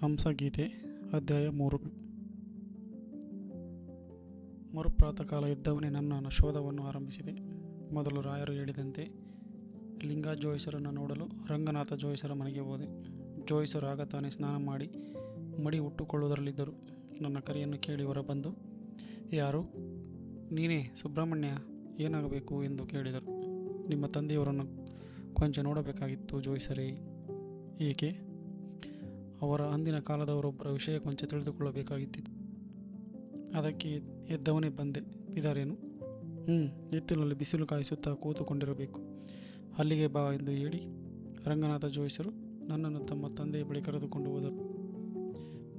ಹಂಸಗೀತೆ ಅಧ್ಯಾಯ ಮೂರು. ಮರುಪ್ರಾತಃಕಾಲ ಇದ್ದವನೇ ನನ್ನ ಶೋಧವನ್ನು ಆರಂಭಿಸಿದೆ. ಮೊದಲು ರಾಯರು ಹೇಳಿದಂತೆ ಲಿಂಗ ಜೋಯಿಸರನ್ನು ನೋಡಲು ರಂಗನಾಥ ಜೋಯಿಸರ ಮನೆಗೆ ಹೋದೆ. ಜೋಯಿಸರು ಆಗ ತಾನೇ ಸ್ನಾನ ಮಾಡಿ ಮಡಿ ಹುಟ್ಟುಕೊಳ್ಳುವುದರಲ್ಲಿದ್ದರು ನನ್ನ ಕರೆಯನ್ನು ಕೇಳಿ ಹೊರಬಂದು, ಯಾರು? ನೀನೇ ಸುಬ್ರಹ್ಮಣ್ಯ, ಏನಾಗಬೇಕು? ಎಂದು ಕೇಳಿದರು. ನಿಮ್ಮ ತಂದೆಯವರನ್ನು ಕೊಂಚ ನೋಡಬೇಕಾಗಿತ್ತು ಜೋಯಿಸರೇ. ಏಕೆ? ಅವರ ಅಂದಿನ ಕಾಲದವರೊಬ್ಬರ ವಿಷಯ ಕೊಂಚ ತಿಳಿದುಕೊಳ್ಳಬೇಕಾಗಿತ್ತು ಅದಕ್ಕೆ ಎದ್ದವನೇ ಬಂದೆ. ಇದಾರೇನು? ಹ್ಞೂ ಎತ್ತಿನಲ್ಲಿ ಬಿಸಿಲು ಕಾಯಿಸುತ್ತಾ ಕೂತುಕೊಂಡಿರಬೇಕು. ಅಲ್ಲಿಗೆ ಬಾ ಎಂದು ಹೇಳಿ ರಂಗನಾಥ ಜೋಯಿಸರು ನನ್ನನ್ನು ತಮ್ಮ ತಂದೆಯ ಬಳಿ ಕರೆದುಕೊಂಡು ಹೋದರು.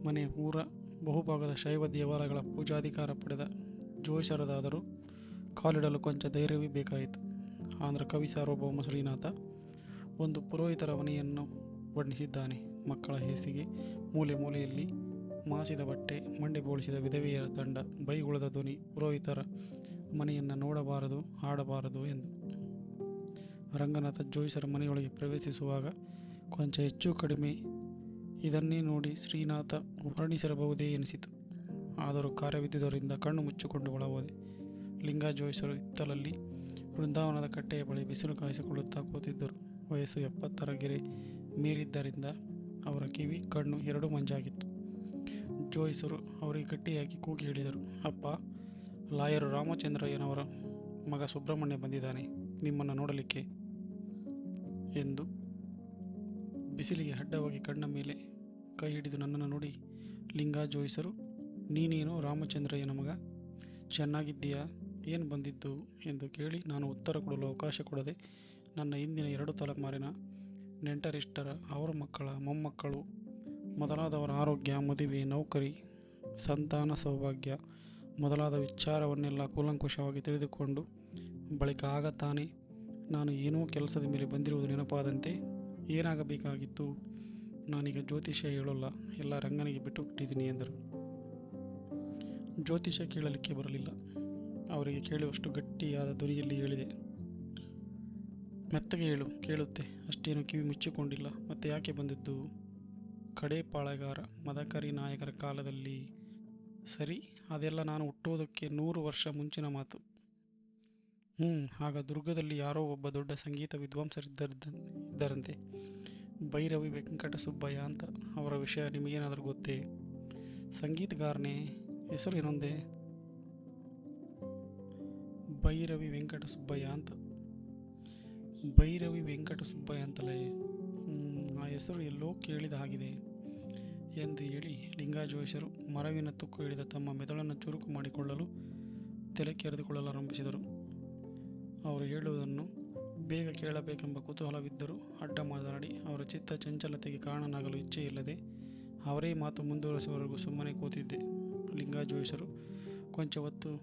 ಮನೆ ಊರ ಬಹುಭಾಗದ ಶೈವ ದೇವಾಲಯಗಳ ಪೂಜಾಧಿಕಾರ ಪಡೆದ ಜೋಯಿಸರದಾದರೂ ಕಾಲಿಡಲು ಕೊಂಚ ಧೈರ್ಯವೇ ಬೇಕಾಯಿತು. ಆಂಧ್ರ ಕವಿ ಸಾರ್ವಭೌಮ ಶ್ರೀನಾಥ ಒಂದು ಪುರೋಹಿತರ ಮನೆಯನ್ನು ವರ್ಣಿಸಿದ್ದಾನೆ. ಮಕ್ಕಳ ಹೇಸಿಗೆ ಮೂಲೆ ಮೂಲೆಯಲ್ಲಿ ಮಾಸಿದ ಬಟ್ಟೆ, ಮಂಡೆ ಬೋಳಿಸಿದ ವಿಧವೆಯರ ತಂಡ, ಬೈಗುಳದ ಧ್ವನಿ, ಪುರೋಹಿತರ ಮನೆಯನ್ನು ನೋಡಬಾರದು, ಹಾಡಬಾರದು ಎಂದು. ರಂಗನಾಥ ಜೋಯಿಸರ ಮನೆಯೊಳಗೆ ಪ್ರವೇಶಿಸುವಾಗ ಕೊಂಚ ಹೆಚ್ಚು ಕಡಿಮೆ ಇದನ್ನೇ ನೋಡಿ ಶ್ರೀನಾಥ ವರ್ಣಿಸಿರಬಹುದೇ ಎನಿಸಿತು. ಆದರೂ ಕಾರ್ಯವಿದ್ದುದರಿಂದ ಕಣ್ಣು ಮುಚ್ಚಿಕೊಂಡು ಒಳಹೋದೆ. ಲಿಂಗ ಜೋಯಿಸರು ಇತ್ತಲಲ್ಲಿ ವೃಂದಾವನದ ಕಟ್ಟೆಯ ಬಳಿ ಬಿಸಿಲು ಕಾಯಿಸಿಕೊಳ್ಳುತ್ತಾ ಕೂತಿದ್ದರು. ವಯಸ್ಸು ಎಪ್ಪತ್ತರ ಗೆರೆ ಮೀರಿದ್ದರಿಂದ ಅವರ ಕಿವಿ, ಕಣ್ಣು ಎರಡೂ ಮಂಜಾಗಿತ್ತು. ಜೋಯಿಸರು ಅವರಿಗೆ ಗಟ್ಟಿಯಾಗಿ ಕೂಗಿ ಹೇಳಿದರು, ಅಪ್ಪ, ಲಾಯರು ರಾಮಚಂದ್ರಯ್ಯನವರ ಮಗ ಸುಬ್ರಹ್ಮಣ್ಯ ಬಂದಿದ್ದಾನೆ, ನಿಮ್ಮನ್ನು ನೋಡಲಿಕ್ಕೆ ಎಂದು ಬಿಸಿಲಿಗೆ ಅಡ್ಡವಾಗಿ ಕಣ್ಣ ಮೇಲೆ ಕೈ ಹಿಡಿದು ನನ್ನನ್ನು ನೋಡಿ, ಲಿಂಗ ಜೋಯಿಸರು, ನೀನೇನು ರಾಮಚಂದ್ರಯ್ಯನ ಮಗ? ಚೆನ್ನಾಗಿದ್ದೀಯಾ? ಏನು ಬಂದಿದ್ದು? ಎಂದು ಕೇಳಿ, ನಾನು ಉತ್ತರ ಕೊಡಲು ಅವಕಾಶ ಕೊಡದೆ ನನ್ನ ಹಿಂದಿನ ಎರಡು ತಲೆಮಾರಿನ ನೆಂಟರಿಷ್ಟರ ಅವರ ಮಕ್ಕಳ, ಮೊಮ್ಮಕ್ಕಳು, ಮೊದಲಾದವರ ಆರೋಗ್ಯ, ಮದುವೆ, ನೌಕರಿ, ಸಂತಾನ ಸೌಭಾಗ್ಯ ಮೊದಲಾದ ವಿಚಾರವನ್ನೆಲ್ಲ ಕೂಲಂಕುಷವಾಗಿ ತಿಳಿದುಕೊಂಡು ಬಳಿಕ ಆಗ ತಾನೇ ನಾನು ಏನೋ ಕೆಲಸದ ಮೇಲೆ ಬಂದಿರುವುದು ನೆನಪಾದಂತೆ ಏನಾಗಬೇಕಾಗಿತ್ತು? ನಾನೀಗ ಜ್ಯೋತಿಷ್ಯ ಹೇಳೋಲ್ಲ, ಎಲ್ಲ ರಂಗನಿಗೆ ಬಿಟ್ಟು ಬಿಟ್ಟಿದ್ದೀನಿ ಎಂದರು. ಜ್ಯೋತಿಷ್ಯ ಕೇಳಲಿಕ್ಕೆ ಬರಲಿಲ್ಲ. ಅವರಿಗೆ ಕೇಳುವಷ್ಟು ಗಟ್ಟಿಯಾದ ಧ್ವನಿಯಲ್ಲಿ ಹೇಳಿದೆ ಮೆತ್ತಗೆ ಹೇಳು, ಕೇಳುತ್ತೆ. ಅಷ್ಟೇನು ಕಿವಿ ಮುಚ್ಚಿಕೊಂಡಿಲ್ಲ. ಮತ್ತೆ ಯಾಕೆ ಬಂದಿದ್ದು? ಕಡೆ ಪಾಳೆಗಾರ ಮದಕರಿ ನಾಯಕರ ಕಾಲದಲ್ಲಿ ಸರಿ? ಅದೆಲ್ಲ ನಾನು ಹುಟ್ಟೋದಕ್ಕೆ ನೂರು ವರ್ಷ ಮುಂಚಿನ ಮಾತು. ಹ್ಞೂ, ಆಗ ದುರ್ಗದಲ್ಲಿ ಯಾರೋ ಒಬ್ಬ ದೊಡ್ಡ ಸಂಗೀತ ವಿದ್ವಾಂಸರಿದ್ದ ಇದ್ದರಂತೆ ಭೈರವಿ ವೆಂಕಟ ಸುಬ್ಬಯ್ಯ ಅಂತ ಅವರ ವಿಷಯ ನಿಮಗೇನಾದರೂ ಗೊತ್ತೇ? ಸಂಗೀತಗಾರನೇ, ಹೆಸರು ಏನೊಂದೇ? ಭೈರವಿ ವೆಂಕಟ ಸುಬ್ಬಯ್ಯ ಅಂತ. ಭೈರವಿ ವೆಂಕಟ ಸುಬ್ಬಯ್ಯ ಅಂತಲೇ ಆ ಹೆಸರು ಎಲ್ಲೋ ಕೇಳಿದ ಹಾಗಿದೆ ಎಂದು ಹೇಳಿ ಲಿಂಗಾಜೋಯಿಸರು ಮರವಿನ ತುಕ್ಕು ಹಿಡಿದ ತಮ್ಮ ಮೆದುಳನ್ನು ಚುರುಕು ಮಾಡಿಕೊಳ್ಳಲು ತಲೆ ಕೆರೆದುಕೊಳ್ಳಲು ಆರಂಭಿಸಿದರು ಅವರು ಹೇಳುವುದನ್ನು ಬೇಗ ಕೇಳಬೇಕೆಂಬ ಕುತೂಹಲವಿದ್ದರೂ ಅಡ್ಡ ಮಾತನಾಡಿ, ಅವರ ಚಿತ್ತ ಚಂಚಲತೆಗೆ ಕಾರಣನಾಗಲು ಇಚ್ಛೆಯಿಲ್ಲದೆ ಅವರೇ ಮಾತು ಮುಂದುವರೆಸುವವರೆಗೂ ಸುಮ್ಮನೆ ಕೂತಿದ್ದೆ. ಲಿಂಗಾಜೋಯಿಸರು ಕೊಂಚ ಹೊತ್ತು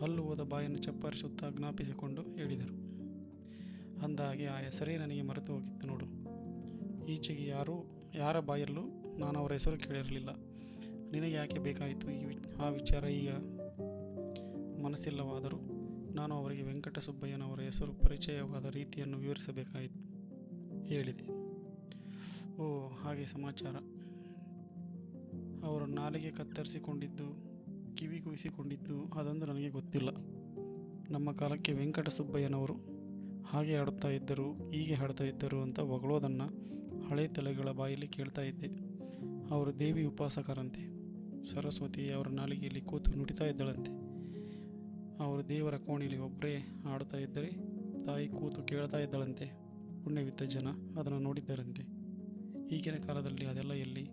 ಹಲ್ಲು ಹೋದ ಬಾಯನ್ನು ಚಪ್ಪರಿಸುತ್ತಾ ಜ್ಞಾಪಿಸಿಕೊಂಡು ಹೇಳಿದರು. ಅಂದಹಾಗೆ ಆ ಹೆಸರೇ ನನಗೆ ಮರೆತು ಹೋಗಿತ್ತು ನೋಡು. ಈಚೆಗೆ ಯಾರೂ, ಯಾರ ಬಾಯಲ್ಲೂ ನಾನು ಅವರ ಹೆಸರು ಕೇಳಿರಲಿಲ್ಲ. ನಿನಗೆ ಯಾಕೆ ಬೇಕಾಯಿತು ಈ ಆ ವಿಚಾರ ಈಗ? ಮನಸ್ಸಿಲ್ಲವಾದರೂ ನಾನು ಅವರಿಗೆ ವೆಂಕಟ ಸುಬ್ಬಯ್ಯನವರ ಹೆಸರು ಪರಿಚಯವಾದ ರೀತಿಯನ್ನು ವಿವರಿಸಬೇಕಾಯಿತು, ಹೇಳಿದೆ. ಓ, ಹಾಗೆ ಸಮಾಚಾರ. ಅವರು ನಾಲಿಗೆ ಕತ್ತರಿಸಿಕೊಂಡಿದ್ದು ಕಿವಿ ಕುಯಿಸಿಕೊಂಡಿದ್ದು ಅದೊಂದು ನನಗೆ ಗೊತ್ತಿಲ್ಲ. ನಮ್ಮ ಕಾಲಕ್ಕೆ ವೆಂಕಟ ಸುಬ್ಬಯ್ಯನವರು ಹಾಗೆ ಹಾಡುತ್ತಾ ಇದ್ದರು, ಹೀಗೆ ಹಾಡ್ತಾ ಇದ್ದರು ಅಂತ ಹೊಗಳೋದನ್ನು ಹಳೆ ತಲೆಗಳ ಬಾಯಲ್ಲಿ ಕೇಳ್ತಾ ಇದ್ದೆ. ಅವರು ದೇವಿ ಉಪಾಸಕರಂತೆ. ಸರಸ್ವತಿ ಅವರ ನಾಲಿಗೆಯಲ್ಲಿ ಕೂತು ನುಡಿತಾ ಇದ್ದಳಂತೆ. ಅವರು ದೇವರ ಕೋಣೆಯಲ್ಲಿ ಒಬ್ಬರೇ ಹಾಡ್ತಾ ಇದ್ದರೆ, ತಾಯಿ ಕೂತು ಕೇಳ್ತಾ ಇದ್ದಳಂತೆ. ಪುಣ್ಯವಿದ್ದ ಜನ ಅದನ್ನು ನೋಡಿದ್ದರಂತೆ. ಈಗಿನ ಕಾಲದಲ್ಲಿ ಅದೆಲ್ಲ ಎಲ್ಲಿ?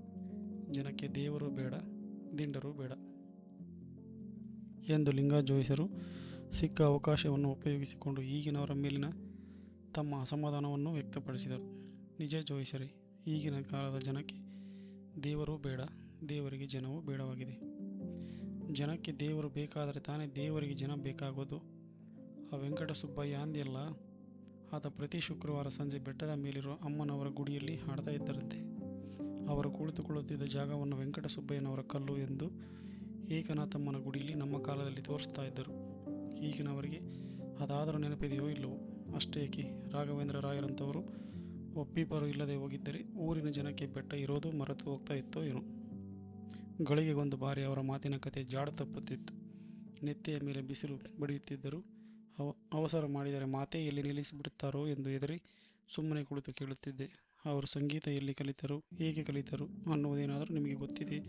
ಜನಕ್ಕೆ ದೇವರು ಬೇಡ, ದಿಂಡರು ಬೇಡ ಎಂದು ಲಿಂಗಾಜೋಯಿಸರು ಸಿಕ್ಕ ಅವಕಾಶವನ್ನು ಉಪಯೋಗಿಸಿಕೊಂಡು ಈಗಿನವರ ಮೇಲಿನ ತಮ್ಮ ಅಸಮಾಧಾನವನ್ನು ವ್ಯಕ್ತಪಡಿಸಿದರು. ನಿಜ ಜೋಯಿಸರಿ, ಈಗಿನ ಕಾಲದ ಜನಕ್ಕೆ ದೇವರು ಬೇಡ, ದೇವರಿಗೆ ಜನವೂ ಬೇಡವಾಗಿದೆ. ಜನಕ್ಕೆ ದೇವರು ಬೇಕಾದರೆ ತಾನೇ ದೇವರಿಗೆ ಜನ ಬೇಕಾಗೋದು. ಆ ವೆಂಕಟಸುಬ್ಬಯ್ಯ ಅಂದಿಯಲ್ಲ, ಆತ ಪ್ರತಿ ಶುಕ್ರವಾರ ಸಂಜೆ ಬೆಟ್ಟದ ಮೇಲಿರುವ ಅಮ್ಮನವರ ಗುಡಿಯಲ್ಲಿ ಹಾಡ್ತಾ ಇದ್ದರಂತೆ. ಅವರು ಕುಳಿತುಕೊಳ್ಳುತ್ತಿದ್ದ ಜಾಗವನ್ನು ವೆಂಕಟಸುಬ್ಬಯ್ಯನವರ ಕಲ್ಲು ಎಂದು ಏಕನಾಥಮ್ಮನ ಗುಡಿಯಲ್ಲಿ ನಮ್ಮ ಕಾಲದಲ್ಲಿ ತೋರಿಸ್ತಾ ಇದ್ದರು. ಈಗಿನವರಿಗೆ ಅದಾದರೂ ನೆನಪಿದೆಯೋ ಇಲ್ಲವೋ? ಅಷ್ಟೇಕೆ ರಾಘವೇಂದ್ರ ರಾಯರಂಥವರು ಒಪ್ಪಿಪರು ಇಲ್ಲದೆ ಹೋಗಿದ್ದರೆ ಊರಿನ ಜನಕ್ಕೆ ಬೆಟ್ಟ ಇರೋದು ಮರೆತು ಹೋಗ್ತಾ ಇತ್ತೋ ಏನೋ. ಗಳಿಗೆಗೊಂದು ಬಾರಿ ಅವರ ಮಾತಿನ ಕತೆ ಜಾಡ ತಪ್ಪುತ್ತಿತ್ತು ನೆತ್ತಿಯ ಮೇಲೆ ಬಿಸಿಲು ಬಡಿಯುತ್ತಿದ್ದರು ಅವ, ಅವಸರ ಮಾಡಿದರೆ ಮಾತೇ ಎಲ್ಲಿ ನಿಲ್ಲಿಸಿಬಿಡುತ್ತಾರೋ ಎಂದು ಹೆದರಿ ಸುಮ್ಮನೆ ಕುಳಿತು ಕೇಳುತ್ತಿದ್ದೆ. ಅವರು ಸಂಗೀತ ಎಲ್ಲಿ ಕಲಿತರು, ಹೇಗೆ ಕಲಿತರು ಅನ್ನುವುದೇನಾದರೂ ನಿಮಗೆ ಗೊತ್ತಿದೆ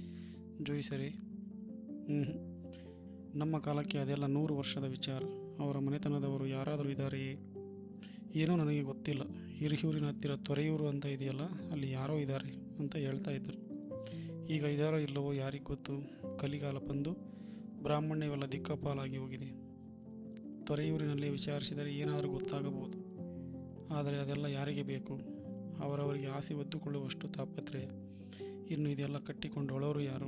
ಜೋಯಿಸರೇ? ಹ್ಞೂ ನಮ್ಮ ಕಾಲಕ್ಕೆ ಅದೆಲ್ಲ ನೂರು ವರ್ಷದ ವಿಚಾರ. ಅವರ ಮನೆತನದವರು ಯಾರಾದರೂ ಇದ್ದಾರೆಯೇ? ಏನೋ ನನಗೆ ಗೊತ್ತಿಲ್ಲ. ಹಿರಿಯೂರಿನ ಹತ್ತಿರ ತೊರೆಯೂರು ಅಂತ ಇದೆಯಲ್ಲ, ಅಲ್ಲಿ ಯಾರೋ ಇದ್ದಾರೆ ಅಂತ ಹೇಳ್ತಾ ಇದ್ದರು ಈಗ ಇದಾರೋ ಇಲ್ಲವೋ ಯಾರಿಗೆ ಗೊತ್ತು. ಕಲಿಗಾಲ ಬಂದು ಬ್ರಾಹ್ಮಣ್ಯವೆಲ್ಲ ದಿಕ್ಕಪಾಲಾಗಿ ಹೋಗಿದೆ. ತೊರೆಯೂರಿನಲ್ಲಿ ವಿಚಾರಿಸಿದರೆ ಏನಾದರೂ ಗೊತ್ತಾಗಬಹುದು. ಆದರೆ ಅದೆಲ್ಲ ಯಾರಿಗೆ ಬೇಕು? ಅವರವರಿಗೆ ಆಸೆ ಒದ್ದುಕೊಳ್ಳುವಷ್ಟು ತಾಪತ್ರಯ. ಇನ್ನು ಇದೆಲ್ಲ ಕಟ್ಟಿಕೊಂಡು ಒಳವರು ಯಾರು?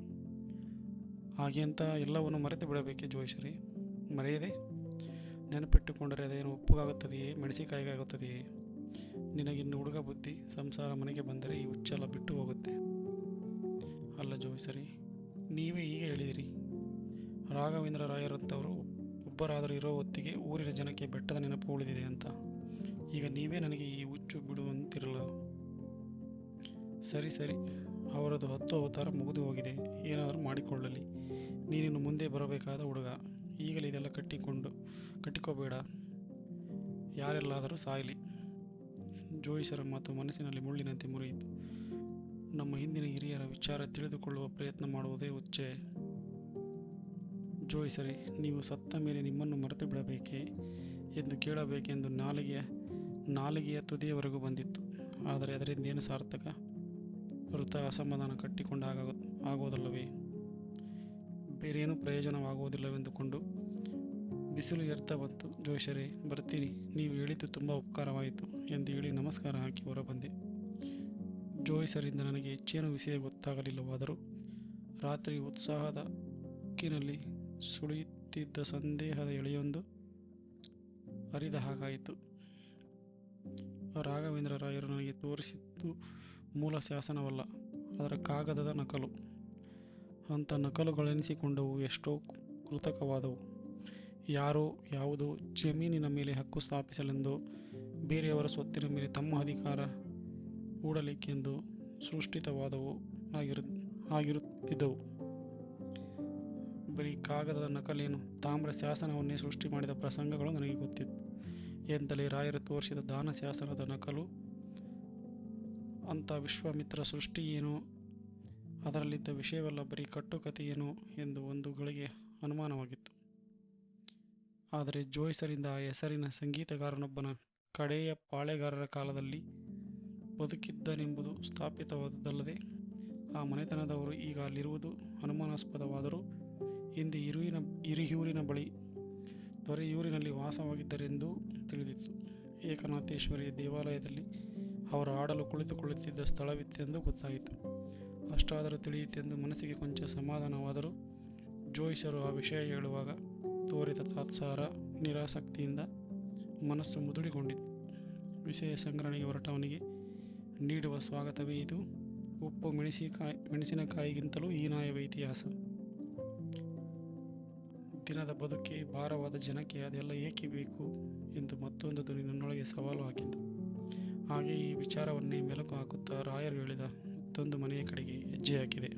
ಹಾಗೆ ಅಂತ ಎಲ್ಲವನ್ನು ಮರೆತು ಬಿಡಬೇಕೆ ಜೋಯಿಸರಿ? ಮರೆಯದೆ? ನೆನಪಿಟ್ಟುಕೊಂಡರೆ ಅದೇನು ಉಪ್ಪುಗಾಗುತ್ತದೆಯೇ? ಮೆಣಸಿಕಾಯಿಗಾಗುತ್ತದೆಯೇ ನಿನಗಿನ್ನು ಹುಡುಗ ಬುದ್ಧಿ ಸಂಸಾರ ಮನೆಗೆ ಬಂದರೆ ಈ ಹುಚ್ಚೆಲ್ಲ ಬಿಟ್ಟು ಹೋಗುತ್ತೆ. ಅಲ್ಲ ಜೋಯಿಸರಿ, ನೀವೇ ಈಗ ಹೇಳಿದಿರಿ. ರಾಘವೇಂದ್ರ ರಾಯರಂಥವರು ಒಬ್ಬರಾದರೂ ಇರೋ ಹೊತ್ತಿಗೆ ಊರಿನ ಜನಕ್ಕೆ ಬೆಟ್ಟದ ನೆನಪು ಉಳಿದಿದೆ ಅಂತ. ಈಗ ನೀವೇ ನನಗೆ ಈ ಹುಚ್ಚು ಬಿಡುವಂತಿರಲ್ಲ. ಸರಿ ಸರಿ. ಅವರದು ಹತ್ತು ಅವತಾರ ಮುಗಿದು ಹೋಗಿದೆ. ಏನಾದರೂ ಮಾಡಿಕೊಳ್ಳಲಿ. ನೀನಿನ್ನು ಮುಂದೆ ಬರಬೇಕಾದ ಹುಡುಗ. ಈಗಲೇ ಇದೆಲ್ಲ ಕಟ್ಟಿಕೊಂಡು, ಕಟ್ಟಿಕೋಬೇಡ. ಯಾರೆಲ್ಲಾದರೂ ಸಾಯಲಿ. ಜೋಯಿಸರ ಮಾತು ಮನಸ್ಸಿನಲ್ಲಿ ಮುಳ್ಳಿನಂತೆ ಮುರಿಯಿತು. ನಮ್ಮ ಹಿಂದಿನ ಹಿರಿಯರ ವಿಚಾರ ತಿಳಿದುಕೊಳ್ಳುವ ಪ್ರಯತ್ನ ಮಾಡುವುದೇ ಉಚ್ಚೆ ಜೋಯಿಸರಿ, ನೀವು ಸತ್ತ ಮೇಲೆ ನಿಮ್ಮನ್ನು ಮರೆತು ಬಿಡಬೇಕೇ ಎಂದು ಕೇಳಬೇಕೆಂದು ನಾಲಿಗೆಯ ನಾಲಿಗೆಯ ತುದಿಯವರೆಗೂ ಬಂದಿತ್ತು. ಆದರೆ ಅದರಿಂದ ಏನು ಸಾರ್ಥಕ? ವೃತ ಅಸಮಾಧಾನ ಕಟ್ಟಿಕೊಂಡಾಗ ಆಗೋದಲ್ಲವೇ? ಬೇರೇನೂ ಪ್ರಯೋಜನವಾಗುವುದಿಲ್ಲವೆಂದುಕೊಂಡು ಬಿಸಿಲು ಎರ್ತಾ ಬಂತು. ಜೋಶರೇ, ಬರ್ತೀನಿ. ನೀವು ಹೇಳಿದ್ದು ತುಂಬ ಉಪಕಾರವಾಯಿತು ಎಂದು ಹೇಳಿ ನಮಸ್ಕಾರ ಹಾಕಿ ಹೊರಬಂದೆ. ಜೋಯಿಸರಿಂದ ನನಗೆ ಹೆಚ್ಚೇನು ವಿಷಯ ಗೊತ್ತಾಗಲಿಲ್ಲವಾದರೂ ರಾತ್ರಿ ಉತ್ಸಾಹದ ಉಕ್ಕಿನಲ್ಲಿ ಸುಳಿಯುತ್ತಿದ್ದ ಸಂದೇಹದ ಎಳೆಯೊಂದು ಅರಿದ ಹಾಗಾಯಿತು. ರಾಘವೇಂದ್ರ ರಾಯರು ನನಗೆ ತೋರಿಸಿದ್ದು ಮೂಲ ಶಾಸನವಲ್ಲ, ಅದರ ಕಾಗದದ ನಕಲು. ಅಂಥ ನಕಲುಗಳೆನಿಸಿಕೊಂಡವು ಎಷ್ಟೋ ಕೃತಕವಾದವು. ಯಾರೋ ಯಾವುದೋ ಜಮೀನಿನ ಮೇಲೆ ಹಕ್ಕು ಸ್ಥಾಪಿಸಲೆಂದು ಬೇರೆಯವರ ಸ್ವತ್ತಿನ ಮೇಲೆ ತಮ್ಮ ಅಧಿಕಾರ ಹೂಡಲಿಕ್ಕೆಂದು ಸೃಷ್ಟಿತವಾದವು ಆಗಿರು, ಆಗಿರುತ್ತಿದ್ದವು. ಬರೀ ಕಾಗದದ ನಕಲೇನು ತಾಮ್ರ ಶಾಸನವನ್ನೇ ಸೃಷ್ಟಿ ಮಾಡಿದ ಪ್ರಸಂಗಗಳು ನನಗೆ ಗೊತ್ತಿತ್ತು. ಎಂತಲೇ ರಾಯರು ತೋರಿಸಿದ ದಾನ ಶಾಸನದ ನಕಲು, ಅಂಥ ವಿಶ್ವಾಮಿತ್ರ ಸೃಷ್ಟಿ ಏನೋ ಅದರಲ್ಲಿದ್ದ ವಿಷಯವೆಲ್ಲ, ಬರೀ ಕಟ್ಟುಕತೆಯೇನೋ ಎಂದು ಒಂದು ಗಳಿಗೆ ಅನುಮಾನವಾಗಿತ್ತು. ಆದರೆ ಜೋಯಿಸರಿಂದ ಆ ಹೆಸರಿನ ಸಂಗೀತಗಾರನೊಬ್ಬನ ಕಡೆಯ ಪಾಳೆಗಾರರ ಕಾಲದಲ್ಲಿ ಬದುಕಿದ್ದನೆಂಬುದು ಸ್ಥಾಪಿತವಾದದ್ದಲ್ಲದೆ, ಆ ಮನೆತನದವರು ಈಗ ಅಲ್ಲಿರುವುದು ಅನುಮಾನಾಸ್ಪದವಾದರೂ, ಹಿಂದೆ ಇರುವಿನ, ಹಿರಿಯೂರಿನ ಬಳಿ ದೊರೆಯೂರಿನಲ್ಲಿ ವಾಸವಾಗಿದ್ದರೆಂದೂ ತಿಳಿದಿತ್ತು. ಏಕನಾಥೇಶ್ವರಿ ದೇವಾಲಯದಲ್ಲಿ ಅವರು ಆಡಲು ಕುಳಿತುಕೊಳ್ಳುತ್ತಿದ್ದ ಸ್ಥಳವಿತ್ತೆಂದು ಗೊತ್ತಾಯಿತು. ಅಷ್ಟಾದರೂ ತಿಳಿಯಿತೆಂದು ಮನಸ್ಸಿಗೆ ಕೊಂಚ ಸಮಾಧಾನವಾದರೂ ಜೋಯಿಸರು ಆ ವಿಷಯ ಹೇಳುವಾಗ ತೋರಿದ ತಾತ್ಸಾರ ನಿರಾಸಕ್ತಿಯಿಂದ ಮನಸ್ಸು ಮುದುಡಿಕೊಂಡಿತು ವಿಷಯ ಸಂಗ್ರಹಣೆಗೆ ಹೊರಟವನಿಗೆ ನೀಡುವ ಸ್ವಾಗತವೇ ಇದು. ಉಪ್ಪು ಮೆಣಸಿನಕಾಯಿ ಮೆಣಸಿನಕಾಯಿಗಿಂತಲೂ ಹೀನಾಯವ ಇತಿಹಾಸ. ದಿನದ ಬದುಕಿ ಭಾರವಾದ ಜನಕ್ಕೆ ಅದೆಲ್ಲ ಏಕೆ ಬೇಕು ಎಂದು ಮತ್ತೊಂದು ನನ್ನೊಳಗೆ ಸವಾಲು ಹಾಕಿತು. ಹಾಗೆ ಈ ವಿಚಾರವನ್ನೇ ಮೆಲುಕು ಹಾಕುತ್ತಾ ರಾಯರು ಹೇಳಿದ ಮತ್ತೊಂದು ಮನೆಯ ಕಡೆಗೆ ಹೆಜ್ಜೆ ಹಾಕಿದೆ